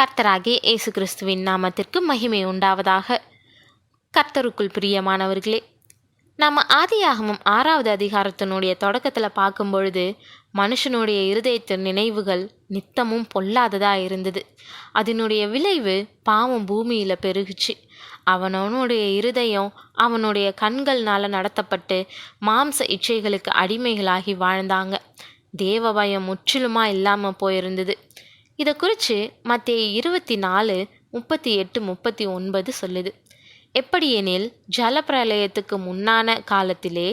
கர்த்தராகிய இயேசு கிறிஸ்துவின் நாமத்திற்கு மகிமை உண்டாவதாக. கர்த்தருக்குள் பிரியமானவர்களே நம்ம ஆதியாகமும் ஆறாவது அதிகாரத்தினுடைய தொடக்கத்தில் பார்க்கும் பொழுது மனுஷனுடைய இருதயத்தின் நினைவுகள் நித்தமும் பொல்லாததாக இருந்தது. அதனுடைய விளைவு பாவம் பூமியில் பெருகுச்சு. அவனவனுடைய இருதயம் அவனுடைய கண்கள்னால நடத்தப்பட்டு மாம்ச இச்சைகளுக்கு அடிமைகளாகி வாழ்ந்தாங்க. தேவ பயம் முற்றிலுமாக இல்லாமல் போயிருந்தது. இதை குறித்து மத்திய இருபத்தி நாலு முப்பத்தி எட்டு முப்பத்தி ஒன்பது சொல்லுது. எப்படியெனில் ஜலப்பிரளயத்துக்கு முன்னான காலத்திலே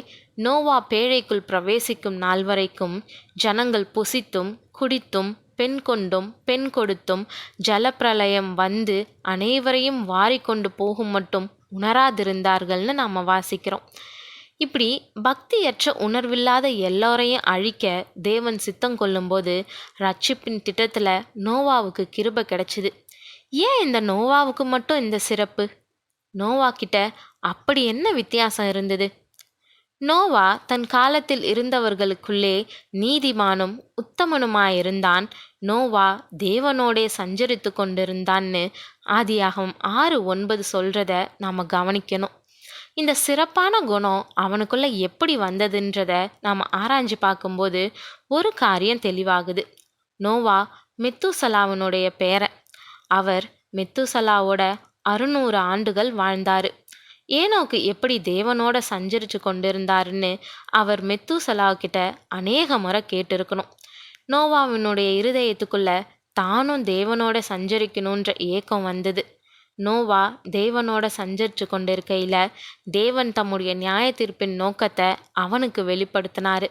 நோவா பேழைக்குள் பிரவேசிக்கும் நாள் வரைக்கும் ஜனங்கள் புசித்தும் குடித்தும் பெண் கொண்டும் பெண் கொடுத்தும் ஜலப்பிரளயம் வந்து அனைவரையும் வாரிக்கொண்டு போகும் மட்டும் உணராதிருந்தார்கள்னு நாம் வாசிக்கிறோம். இப்படி பக்தியற்ற உணர்வில்லாத எல்லோரையும் அழிக்க தேவன் சித்தம் கொள்ளும்போது ரட்சிப்பின் திட்டத்தில் நோவாவுக்கு கிருப கிடைச்சிது. ஏன் இந்த நோவாவுக்கு மட்டும் இந்த சிறப்பு? நோவா கிட்ட அப்படி என்ன வித்தியாசம் இருந்தது? நோவா தன் காலத்தில் இருந்தவர்களுக்குள்ளே நீதிமானும் உத்தமனுமாயிருந்தான். நோவா தேவனோடே சஞ்சரித்து கொண்டிருந்தான்னு ஆதியாகம் ஆறு ஒன்பது சொல்கிறத நாம் கவனிக்கணும். இந்த சிறப்பான குணம் அவனுக்குள்ளே எப்படி வந்ததுன்றத நாம் ஆராய்ஞ்சு பார்க்கும்போது ஒரு காரியம் தெளிவாகுது. நோவா மெத்துசலாவனுடைய பேரன் அவர் மெத்துசலாவோட அறுநூறு ஆண்டுகள் வாழ்ந்தார். ஏனோக்கு எப்படி தேவனோட சஞ்சரித்து கொண்டிருந்தாருன்னு அவர் மெத்துசலாக்கிட்ட அநேக முறை கேட்டிருக்கணும். நோவாவினுடைய இருதயத்துக்குள்ள தானும் தேவனோட சஞ்சரிக்கணுன்ற ஏக்கம் வந்தது. நோவா தேவனோட சஞ்சரித்து கொண்டிருக்கையில் தேவன் தம்முடைய நியாய தீர்ப்பின் நோக்கத்தை அவனுக்கு வெளிப்படுத்தினார்.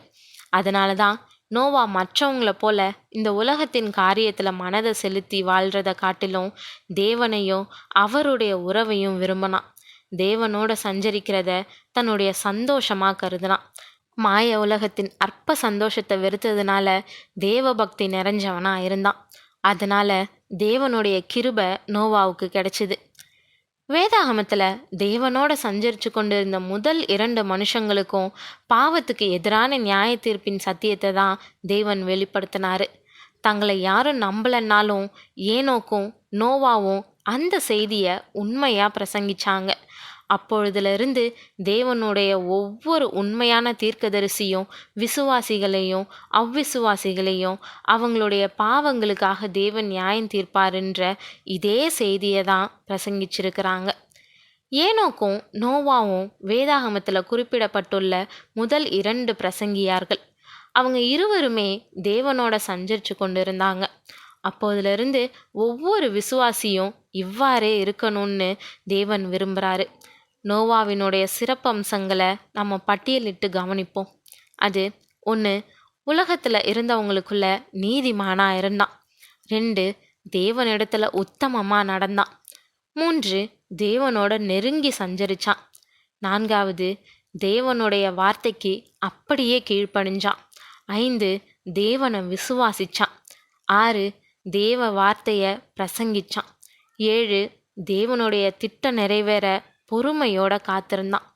அதனால தான் நோவா மற்றவங்கள போல இந்த உலகத்தின் காரியத்தில் மனதை செலுத்தி வாழ்கிறத காட்டிலும் தேவனையும் அவருடைய உறவையும் விரும்பினான். தேவனோட சஞ்சரிக்கிறத தன்னுடைய சந்தோஷமாக கருதினான். மாய உலகத்தின் அற்ப சந்தோஷத்தை வெறுத்ததுனால தேவ பக்தி நிறைஞ்சவனாக இருந்தான். அதனால தேவனுடைய கிருப நோவாவுக்கு கிடைச்சிது. வேதாகமத்தில் தேவனோட சஞ்சரித்து கொண்டிருந்த முதல் இரண்டு மனுஷங்களுக்கும் பாவத்துக்கு எதிரான நியாய தீர்ப்பின் சத்தியத்தை தான் தேவன் வெளிப்படுத்தினார். தங்களை யாரும் நம்பலைன்னாலும் ஏனோக்கும் நோவாவும் அந்த செய்தியை உண்மையாக பிரசங்கிச்சாங்க. அப்பொழுதிலிருந்து தேவனுடைய ஒவ்வொரு உண்மையான தீர்க்கதரிசியும் விசுவாசிகளையும் அவ்விசுவாசிகளையும் அவங்களுடைய பாவங்களுக்காக தேவன் நியாயம் தீர்ப்பாருன்ற இதே செய்தியை தான் பிரசங்கிச்சிருக்கிறாங்க. ஏனோக்கும் நோவாவும் வேதாகமத்தில் குறிப்பிடப்பட்டுள்ள முதல் இரண்டு பிரசங்கியார்கள். அவங்க இருவருமே தேவனோட சஞ்சரித்து கொண்டு இருந்தாங்க அப்போதிலிருந்து ஒவ்வொரு விசுவாசியும் இவ்வாறே இருக்கணும்னு தேவன் விரும்புகிறாரு நோவாவினுடைய சிறப்பம்சங்களை நம்ம பட்டியலிட்டு கவனிப்போம். அது ஒன்று உலகத்தில் இருந்தவங்களுக்குள்ள நீதிமானாக இருந்தான் ரெண்டு தேவனிடத்துல உத்தமமாக நடந்தான். மூன்று தேவனோட நெருங்கி சஞ்சரிச்சான். நான்காவது தேவனுடைய வார்த்தைக்கு அப்படியே கீழ்ப்பணிஞ்சான் ஐந்து தேவனை விசுவாசிச்சான். ஆறு தேவ வார்த்தையை பிரசங்கிச்சான். ஏழு தேவனுடைய திட்டம் நிறைவேற பொறுமையோட காத்திருந்தான்.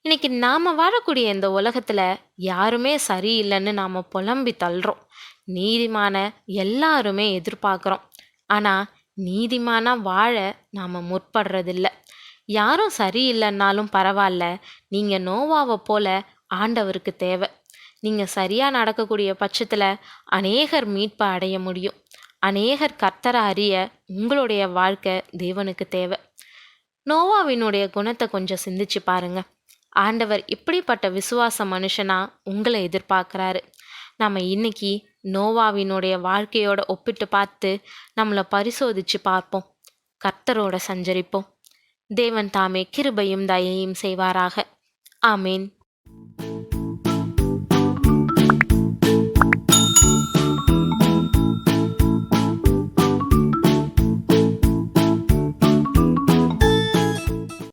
இன்னைக்கு நாம் வாழக்கூடிய இந்த உலகத்தில் யாருமே சரியில்லைன்னு நாம் புலம்பி தள்ளுறோம். நீதிமான எல்லாருமே எதிர்பார்க்குறோம். ஆனால் நீதிமானாக வாழ நாம் முற்படுறதில்ல. யாரும் சரியில்லைன்னாலும் பரவாயில்ல நீங்கள் நோவாவை போல ஆண்டவருக்கு தேவை. நீங்கள் சரியாக நடக்கக்கூடிய பட்சத்தில் அநேகர் மீட்பை அடைய முடியும். அநேகர் கர்த்தரை அறிய உங்களுடைய வாழ்க்கை தேவனுக்கு தேவை. நோவாவினுடைய குணத்தை கொஞ்சம் சிந்திச்சு பாருங்க. ஆண்டவர் இப்படிப்பட்ட விசுவாச மனுஷனா உங்களை எதிர்பார்க்குறாரு. நம்ம இன்னைக்கு நோவாவினுடைய வாழ்க்கையோட ஒப்பிட்டு பார்த்து நம்மளை பரிசோதிச்சு பார்ப்போம். கர்த்தரோட சஞ்சரிப்போம். தேவன் தாமே கிருபையும் தயையும் செய்வாராக. ஆமேன்.